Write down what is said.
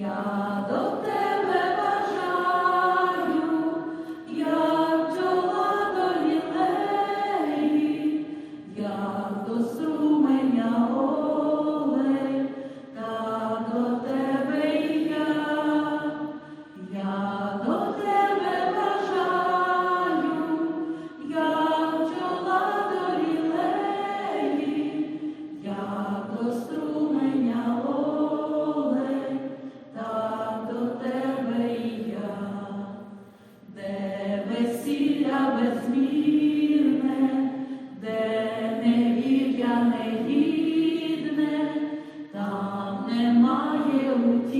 Yeah. Безмірне, де невір'я негідне, там немає утіхи.